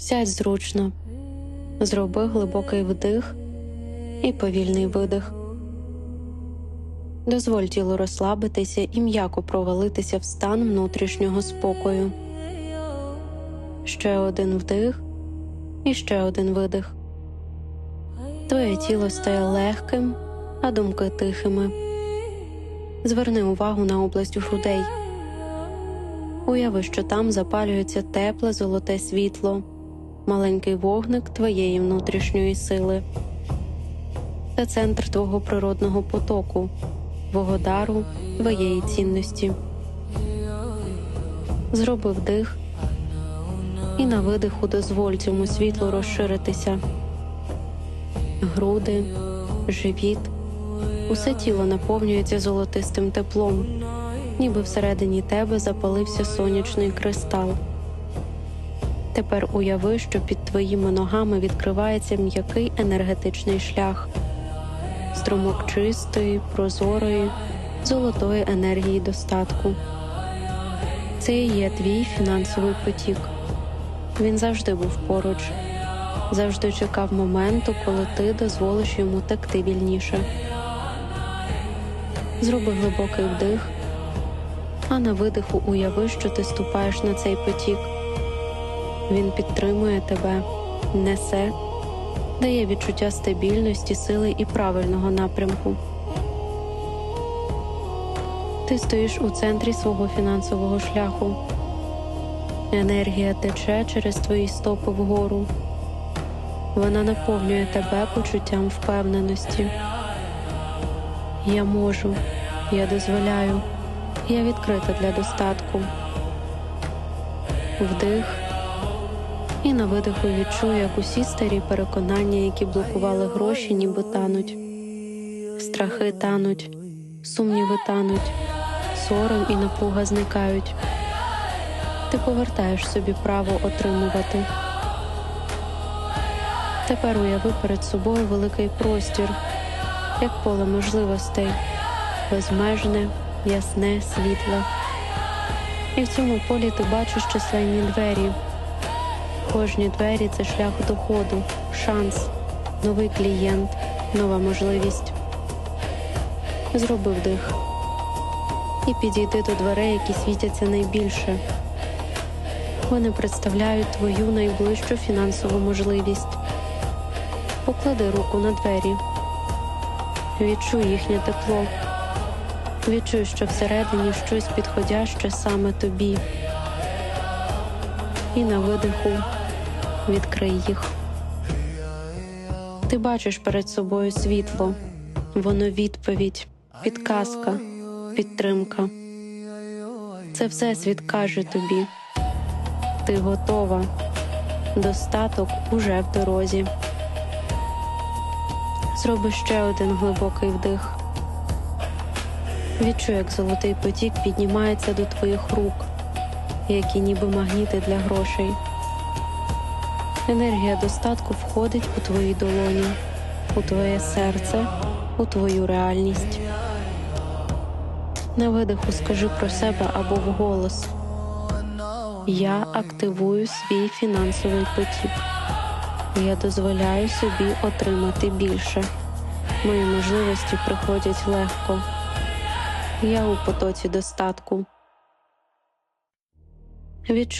Сядь зручно, зроби глибокий вдих і повільний видих. Дозволь тілу розслабитися і м'яко провалитися в стан внутрішнього спокою. Ще один вдих і ще один видих. Твоє тіло стає легким, а думки тихими. Зверни увагу на область грудей. Уяви, що там запалюється тепле золоте світло, маленький вогник твоєї внутрішньої сили. Це центр твого природного потоку, твого дару, твоєї цінності. Зроби вдих і на видиху дозволь цьому світлу розширитися. Груди, живіт, усе тіло наповнюється золотистим теплом, ніби всередині тебе запалився сонячний кристал. Тепер уяви, що під твоїми ногами відкривається м'який енергетичний шлях, струмок чистої, прозорої, золотої енергії достатку. Це і є твій фінансовий потік. Він завжди був поруч, завжди чекав моменту, коли ти дозволиш йому текти вільніше. Зроби глибокий вдих, а на видиху уяви, що ти ступаєш на цей потік. Він підтримує тебе, несе, дає відчуття стабільності, сили і правильного напрямку. Ти стоїш у центрі свого фінансового шляху. Енергія тече через твої стопи вгору. Вона наповнює тебе почуттям впевненості. Я можу, я дозволяю, я відкрита для достатку. Вдих і на видиху відчую, як усі старі переконання, які блокували гроші, ніби тануть. Страхи тануть, сумніви тануть, сором і напруга зникають. Ти повертаєш собі право отримувати. Тепер уяви перед собою великий простір, як поле можливостей, безмежне, ясне, світле. І в цьому полі ти бачиш численні двері. Кожні двері це шлях доходу, шанс, новий клієнт, нова можливість. Зроби вдих і підійди до дверей, які світяться найбільше. Вони представляють твою найближчу фінансову можливість. Поклади руку на двері, відчуй їхнє тепло, відчуй, що всередині щось підходяще саме тобі. І на видиху відкрий їх. Ти бачиш перед собою світло, воно відповідь, підказка, підтримка. Це всесвіт каже тобі. Ти готова. Достаток уже в дорозі. Зроби ще один глибокий вдих. Відчуй, як золотий потік піднімається до твоїх рук, які ніби магніти для грошей. Енергія достатку входить у твої долоні, у твоє серце, у твою реальність. На видиху скажи про себе або вголос. Я активую свій фінансовий потік. Я дозволяю собі отримати більше. Мої можливості приходять легко. Я у потоці достатку. Відчуй